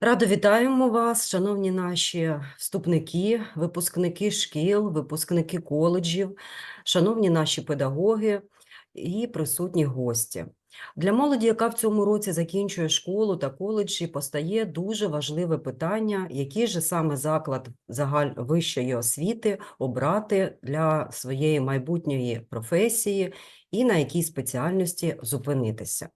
Радо вітаємо вас, шановні наші вступники, випускники шкіл, випускники коледжів, шановні наші педагоги і присутні гості. Для молоді, яка в цьому році закінчує школу та коледжі, постає дуже важливе питання, який же саме заклад загаль вищої освіти обрати для своєї майбутньої професії і на якій спеціальності зупинитися.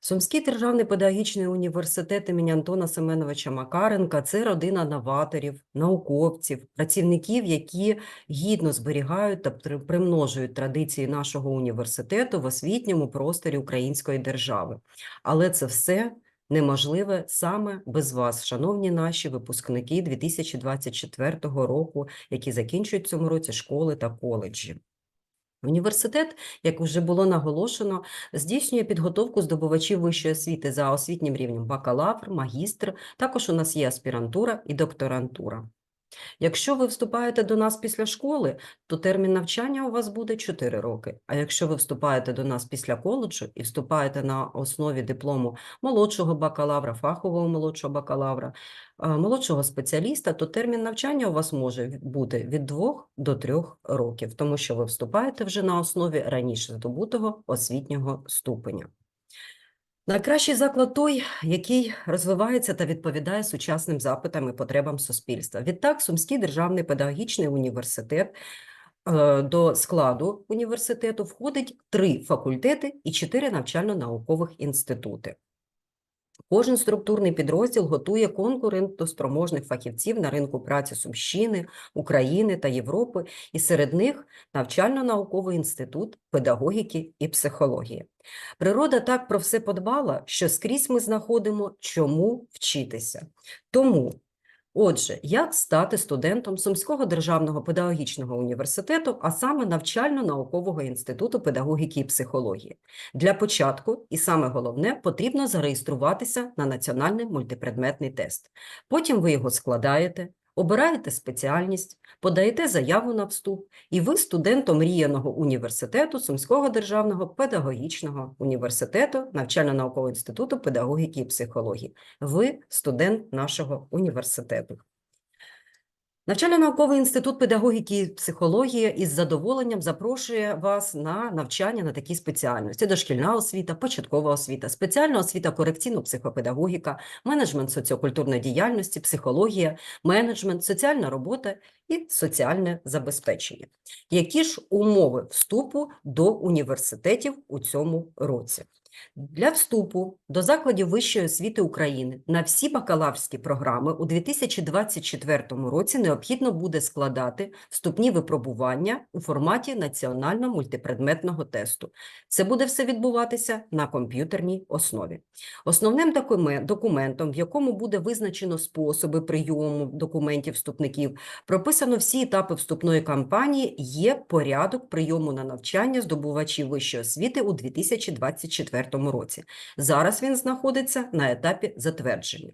Сумський державний педагогічний університет імені Антона Семеновича Макаренка це родина новаторів, науковців, працівників, які гідно зберігають та при- примножують традиції нашого університету в освітньому просторі української держави. Але це все неможливе саме без вас, шановні наші випускники 2024 року, які закінчують цьому році школи та коледжі. Університет, як вже було наголошено, здійснює підготовку здобувачів вищої освіти за освітнім рівнем бакалавр, магістр. Також у нас є аспірантура і докторантура. Якщо ви вступаєте до нас після школи, то термін навчання у вас буде 4 роки. А якщо ви вступаєте до нас після коледжу і вступаєте на основі диплому молодшого бакалавра, фахового молодшого бакалавра, е, молодшого спеціаліста, то термін навчання у вас може бути від 2 до 3 років, тому що ви вступаєте вже на основі раніше здобутого освітнього ступеня. Найкращий заклад той, який розвивається та відповідає сучасним запитам і потребам суспільства. Відтак, Сумський державний педагогічний університет е, до складу університету входить три факультети і чотири навчально-наукових інститути. Кожен структурний підрозділ готує конкурентоспроможних фахівців на ринку праці Сумщини, України та Європи, і серед них навчально-науковий інститут педагогіки і психології. Природа так про все подбала, що скрізь ми знаходимо, чому вчитися. Тому, отже, як стати студентом Сумського державного педагогічного університету, а саме навчально-наукового інституту педагогіки і психології? Для початку, і саме головне, потрібно зареєструватися на національний мультипредметний тест. Потім ви його складаєте, обираєте спеціальність, подаєте заяву на вступ, і ви студентом мріяного університету Сумського державного педагогічного університету, навчально-наукового інституту педагогіки і психології. Ви студент нашого університету. Навчально-науковий інститут педагогіки і психології із задоволенням запрошує вас на навчання на такі спеціальності: дошкільна освіта, початкова освіта, спеціальна освіта корекційно-психопедагогіка, менеджмент соціокультурної діяльності, психологія, менеджмент, соціальна робота і соціальне забезпечення. Які ж умови вступу до університетів у цьому році? Для вступу до закладів вищої освіти України на всі бакалаврські програми у 2024 році необхідно буде складати вступні випробування у форматі національно-мультипредметного тесту. Це буде все відбуватися на комп'ютерній основі. Основним документом, в якому буде визначено способи прийому документів вступників, прописано всі етапи вступної кампанії, є порядок прийому на навчання здобувачів вищої освіти у 2024 році. Зараз він знаходиться на етапі затвердження.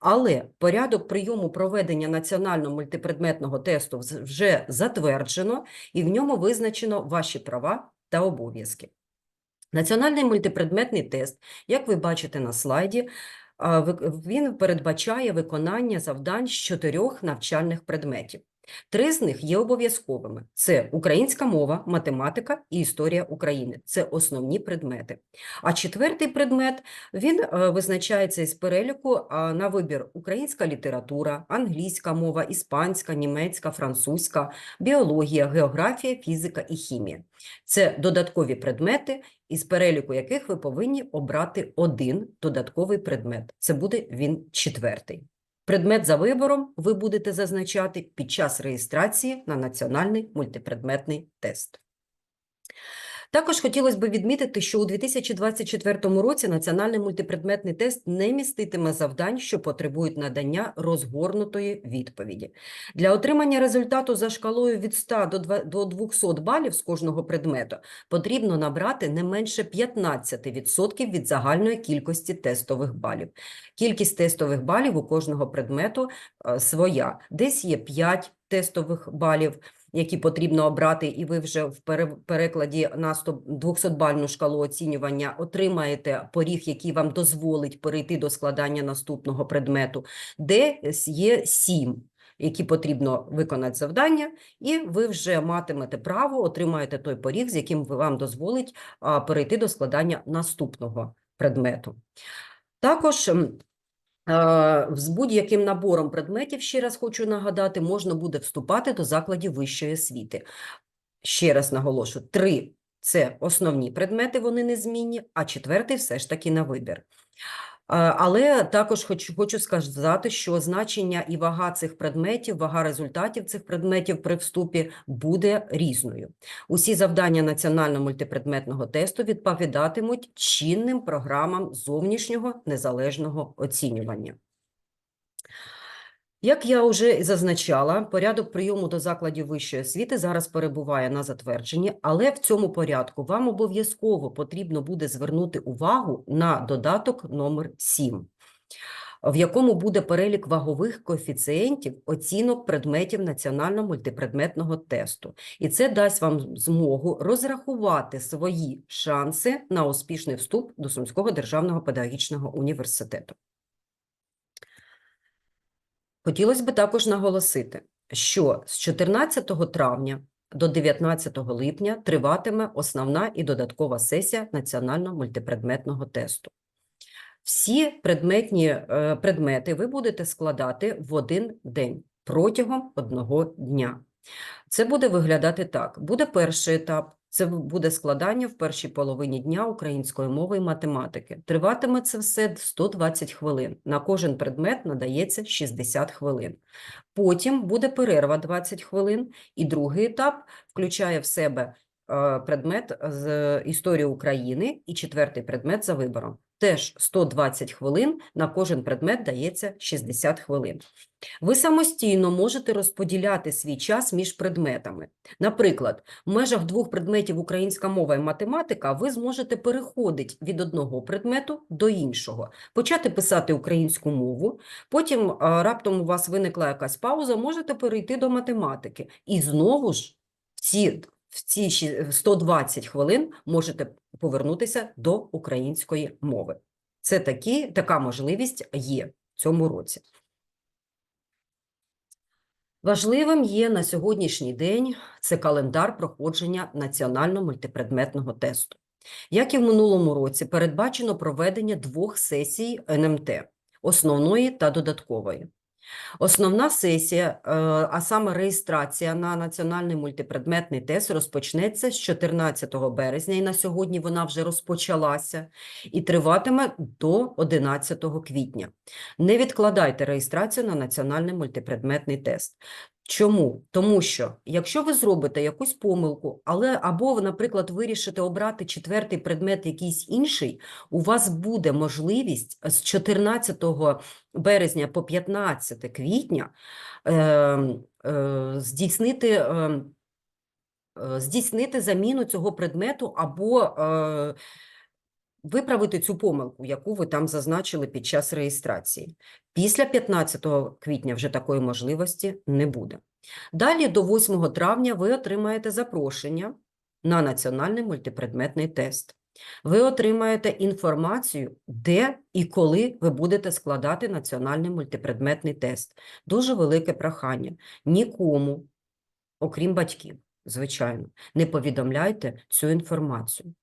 Але порядок прийому проведення національного мультипредметного тесту вже затверджено, і в ньому визначено ваші права та обов'язки. Національний мультипредметний тест, як ви бачите на слайді, він передбачає виконання завдань з чотирьох навчальних предметів. Три з них є обов'язковими: це українська мова, математика і історія України. Це основні предмети. А четвертий предмет він е, визначається із переліку на вибір українська література, англійська мова, іспанська, німецька, французька, біологія, географія, фізика і хімія. Це додаткові предмети, із переліку яких ви повинні обрати один додатковий предмет. Це буде він четвертий. Предмет за вибором ви будете зазначати під час реєстрації на національний мультипредметний тест. Також хотілося б відмітити, що у 2024 році національний мультипредметний тест не міститиме завдань, що потребують надання розгорнутої відповіді. Для отримання результату за шкалою від 100 до два- до 200 балів з кожного предмету потрібно набрати не менше 15% від загальної кількості тестових балів. Кількість тестових балів у кожного предмету е, своя. Десь є 5 тестових балів, які потрібно обрати, і ви вже в перекладі на 100 200-бальну шкалу оцінювання отримаєте поріг, який вам дозволить перейти до складання наступного предмету, де є сім, які потрібно виконати завдання, і ви вже матимете право, отримаєте той поріг, з яким вам дозволить перейти до складання наступного предмету. Також з будь-яким набором предметів, ще раз хочу нагадати, можна буде вступати до закладів вищої освіти. Ще раз наголошу, три це основні предмети, вони незмінні, а четвертий все ж таки на вибір. Е, Але також хочу, хочу сказати, що значення і вага цих предметів, вага результатів цих предметів при вступі буде різною. Усі завдання національного мультипредметного тесту відповідатимуть чинним програмам зовнішнього незалежного оцінювання. Як я вже зазначала, порядок прийому до закладів вищої освіти зараз перебуває на затвердженні, але в цьому порядку вам обов'язково потрібно буде звернути увагу на додаток номер 7, в якому буде перелік вагових коефіцієнтів оцінок предметів національного мультипредметного тесту. І це дасть вам змогу розрахувати свої шанси на успішний вступ до Сумського державного педагогічного університету. Хотілося б також наголосити, що з 14 травня до 19 липня триватиме основна і додаткова сесія національного мультипредметного тесту. Всі предметні е, предмети ви будете складати в один день протягом одного дня. Це буде виглядати так: буде перший етап. Це буде складання в першій половині дня української мови і математики. Триватиме це все 120 хвилин. На кожен предмет надається 60 хвилин. Потім буде перерва 20 хвилин, і другий етап включає в себе предмет з історії України і четвертий предмет за вибором. Теж 120 хвилин, на кожен предмет дається 60 хвилин. Ви самостійно можете розподіляти свій час між предметами. Наприклад, в межах двох предметів українська мова і математика ви зможете переходити від одного предмету до іншого, почати писати українську мову, потім раптом у вас виникла якась пауза, можете перейти до математики. І знову ж ці, в ці 120 хвилин можете повернутися до української мови. Це такі, така можливість є в цьому році. Важливим є на сьогоднішній день це календар проходження національного мультипредметного тесту. Як і в минулому році, передбачено проведення двох сесій НМТ – основної та додаткової. Основна сесія, е, а саме реєстрація на національний мультипредметний тест розпочнеться з 14 березня, і на сьогодні вона вже розпочалася, і триватиме до 11 квітня. Не відкладайте реєстрацію на національний мультипредметний тест. Чому? Тому що якщо ви зробите якусь помилку, але або, наприклад, вирішите обрати четвертий предмет якийсь інший, у вас буде можливість з 14 березня по 15 квітня е, е, здійснити, е, е, здійснити заміну цього предмету або е, виправити цю помилку, яку ви там зазначили під час реєстрації. Після 15 квітня вже такої можливості не буде. Далі до 8 травня ви отримаєте запрошення на національний мультипредметний тест. Ви отримаєте інформацію, де і коли ви будете складати національний мультипредметний тест. Дуже велике прохання. Нікому, окрім батьків, звичайно, не повідомляйте цю інформацію.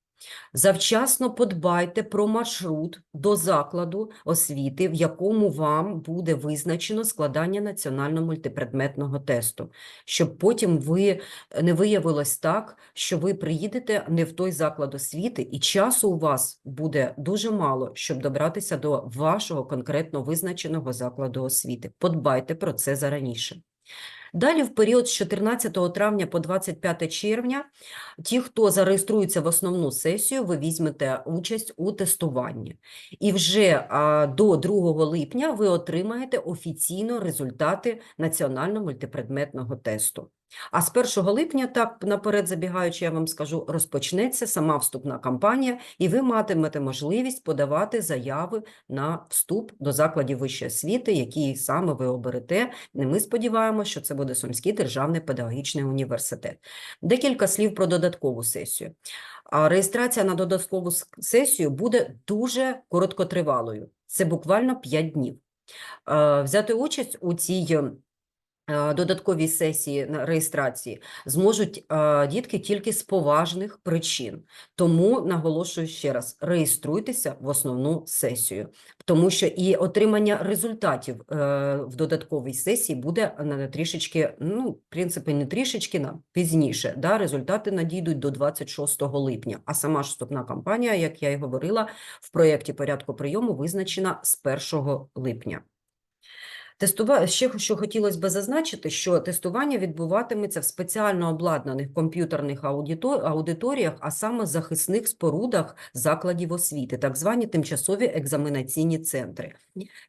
Завчасно подбайте про маршрут до закладу освіти, в якому вам буде визначено складання національного мультипредметного тесту, щоб потім ви не виявилось так, що ви приїдете не в той заклад освіти, і часу у вас буде дуже мало, щоб добратися до вашого конкретно визначеного закладу освіти. Подбайте про це зараніше. Далі, в період з 14 травня по 25 червня, ті, хто зареєструється в основну сесію, ви візьмете участь у тестуванні. І вже до 2 липня ви отримаєте офіційно результати національного мультипредметного тесту. А з 1 липня, так наперед забігаючи, я вам скажу, розпочнеться сама вступна кампанія, і ви матимете можливість подавати заяви на вступ до закладів вищої освіти, які саме ви оберете. Ми сподіваємося, що це буде Сумський державний педагогічний університет. Декілька слів про додаткову сесію. А реєстрація на додаткову сесію буде дуже короткотривалою. Це буквально 5 днів. Е, Взяти участь у цій додатковій сесії на реєстрації зможуть е, дітки тільки з поважних причин. Тому наголошую ще раз: реєструйтеся в основну сесію, тому що і отримання результатів е, в додатковій сесії буде на трішечки, ну, в принципі, не трішечки на пізніше. Да? Результати надійдуть до 26 липня. А сама ж вступна кампанія, як я і говорила, в проєкті порядку прийому визначена з 1 липня. Тестува... Ще що хотілося би зазначити, що тестування відбуватиметься в спеціально обладнаних комп'ютерних аудито- аудиторіях, а саме захисних спорудах закладів освіти, так звані тимчасові екзаменаційні центри,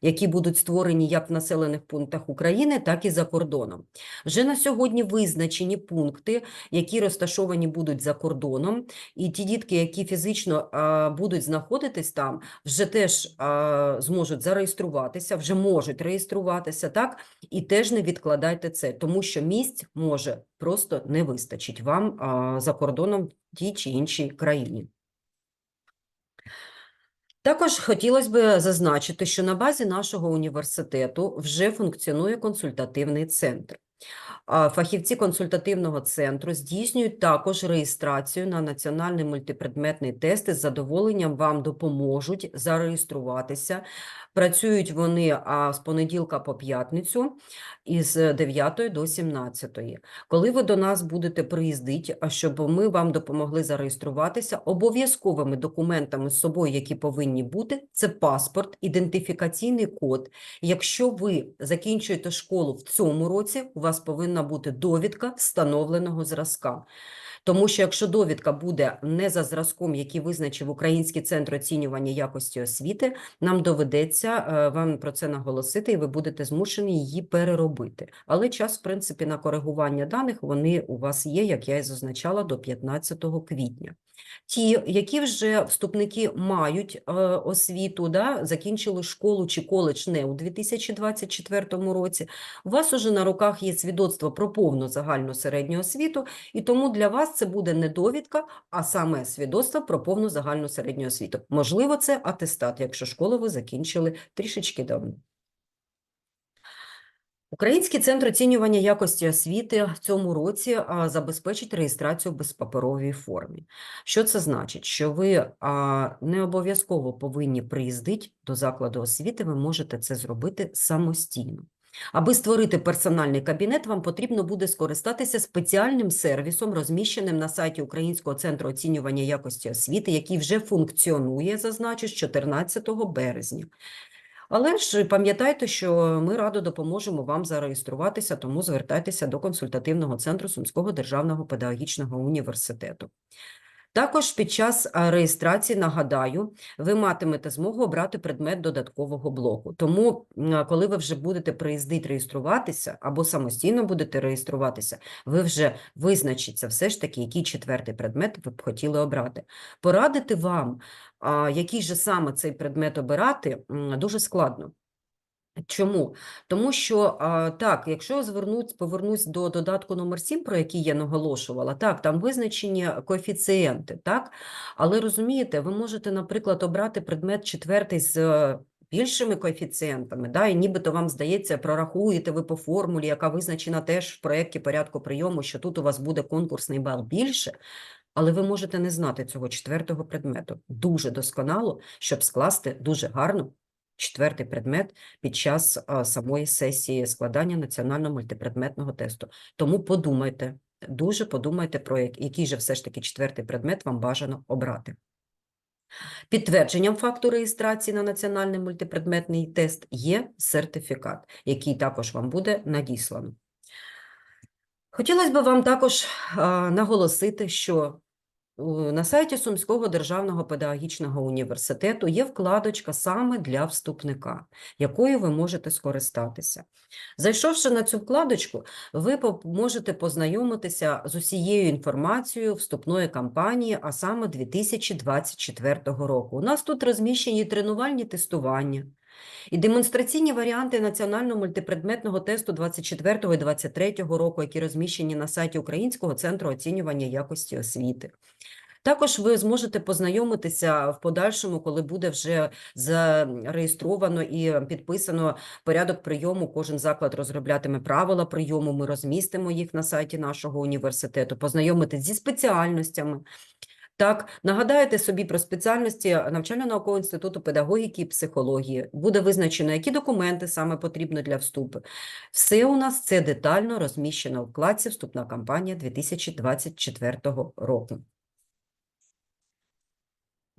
які будуть створені як в населених пунктах України, так і за кордоном. Вже на сьогодні визначені пункти, які розташовані будуть за кордоном, і ті дітки, які фізично а, будуть знаходитись там, вже теж а, зможуть зареєструватися, вже можуть реєструватися, так? І теж не відкладайте це, тому що місць може просто не вистачить вам а, за кордоном в тій чи іншій країні. Також хотілося б зазначити, що на базі нашого університету вже функціонує консультативний центр. Фахівці консультативного центру здійснюють також реєстрацію на національний мультипредметний тест з задоволенням вам допоможуть зареєструватися. Працюють вони а, з понеділка по п'ятницю із 9 до 17. Коли ви до нас будете приїздити, щоб ми вам допомогли зареєструватися, обов'язковими документами з собою, які повинні бути, це паспорт, ідентифікаційний код. Якщо ви закінчуєте школу в цьому році, у вас повинна бути довідка встановленого зразка. Тому що якщо довідка буде не за зразком, який визначив Український центр оцінювання якості освіти, нам доведеться е, вам про це наголосити, і ви будете змушені її переробити. Але час, в принципі, на коригування даних вони у вас є, як я і зазначала, до 15 квітня. Ті, які вже вступники мають е, освіту, да, закінчили школу чи коледж не у 2024 році, у вас уже на руках є свідоцтво про повну загальну середню освіту, і тому для вас це буде не довідка, а саме свідоцтво про повну загальну середню освіту. Можливо, це атестат, якщо школу ви закінчили трішечки давно. Український центр оцінювання якості освіти в цьому році забезпечить реєстрацію в безпаперовій формі. Що це значить? Що ви не обов'язково повинні приїздити до закладу освіти, ви можете це зробити самостійно. Аби створити персональний кабінет, вам потрібно буде скористатися спеціальним сервісом, розміщеним на сайті Українського центру оцінювання якості освіти, який вже функціонує, зазначу, з 14 березня. Але ж пам'ятайте, що ми радо допоможемо вам зареєструватися, тому звертайтеся до консультативного центру Сумського державного педагогічного університету. Також під час реєстрації, нагадаю, ви матимете змогу обрати предмет додаткового блоку. Тому, коли ви вже будете приїздити реєструватися або самостійно будете реєструватися, ви вже визначиться все ж таки, який четвертий предмет ви б хотіли обрати. Порадити вам, який же саме цей предмет обирати, дуже складно. Чому? Тому що так, якщо звернуть, повернусь до додатку номер 7, про який я наголошувала, так, там визначені коефіцієнти, так, але розумієте, ви можете, наприклад, обрати предмет четвертий з е, більшими коефіцієнтами, да, і нібито вам здається, прорахуєте ви по формулі, яка визначена теж в проєкті порядку прийому, що тут у вас буде конкурсний бал більше, але ви можете не знати цього четвертого предмету. Дуже досконало, щоб скласти дуже гарно четвертий предмет під час самої сесії складання національного мультипредметного тесту. Тому подумайте, дуже подумайте про як- який же все ж таки четвертий предмет вам бажано обрати. Підтвердженням факту реєстрації на національний мультипредметний тест є сертифікат, який також вам буде надіслано. Хотілося б вам також наголосити, що на сайті Сумського державного педагогічного університету є вкладочка саме для вступника, якою ви можете скористатися. Зайшовши на цю вкладочку, ви можете познайомитися з усією інформацією вступної кампанії, а саме 2024 року. У нас тут розміщені тренувальні тестування, І демонстраційні варіанти національного мультипредметного тесту 24 і 23 року, які розміщені на сайті Українського центру оцінювання якості освіти. Також ви зможете познайомитися в подальшому, коли буде вже зареєстровано і підписано порядок прийому. Кожен заклад розроблятиме правила прийому. Ми розмістимо їх на сайті нашого університету, познайомитись зі спеціальностями. Так, нагадайте собі про спеціальності навчально-наукового інституту педагогіки і психології. Буде визначено, які документи саме потрібно для вступу. Все у нас це детально розміщено в вкладці «Вступна кампанія 2024 року.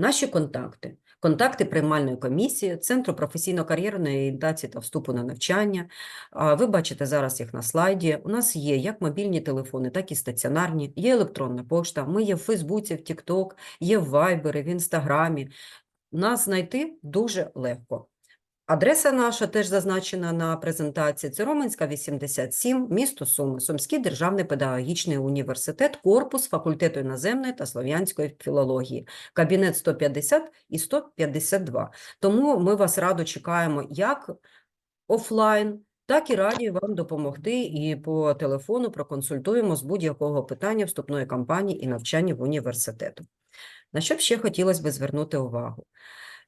Наші контакти. Контакти приймальної комісії, Центру професійно-кар'єрної орієнтації та вступу на навчання. Ви бачите зараз їх на слайді. У нас є як мобільні телефони, так і стаціонарні, є електронна пошта, ми є в Фейсбуці, в Тікток, є в Вайбері, в Інстаграмі. Нас знайти дуже легко. Адреса наша теж зазначена на презентації. Це Роменська, 87, місто Суми, Сумський державний педагогічний університет, корпус факультету іноземної та слов'янської філології, кабінет 150 і 152. Тому ми вас радо чекаємо як офлайн, так і раді вам допомогти і по телефону проконсультуємо з будь-якого питання вступної кампанії і навчання в університету. На що б ще хотілося би звернути увагу?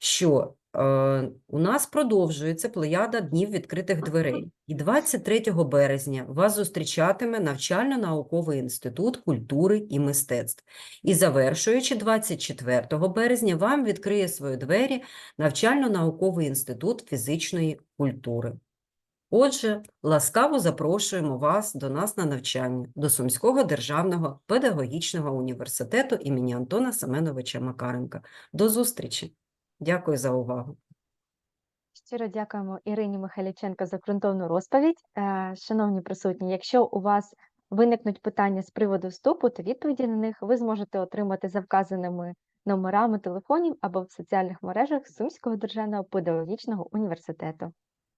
Що е, у нас продовжується плеяда днів відкритих дверей. І 23 березня вас зустрічатиме навчально-науковий інститут культури і мистецтв. І завершуючи 24 березня, вам відкриє свої двері навчально-науковий інститут фізичної культури. Отже, ласкаво запрошуємо вас до нас на навчання до Сумського державного педагогічного університету імені Антона Семеновича Макаренка. До зустрічі! Дякую за увагу. Щиро дякуємо Ірині Михайліченко за ґрунтовну розповідь. Е, Шановні присутні, якщо у вас виникнуть питання з приводу вступу, то відповіді на них ви зможете отримати за вказаними номерами телефонів або в соціальних мережах Сумського державного педагогічного університету.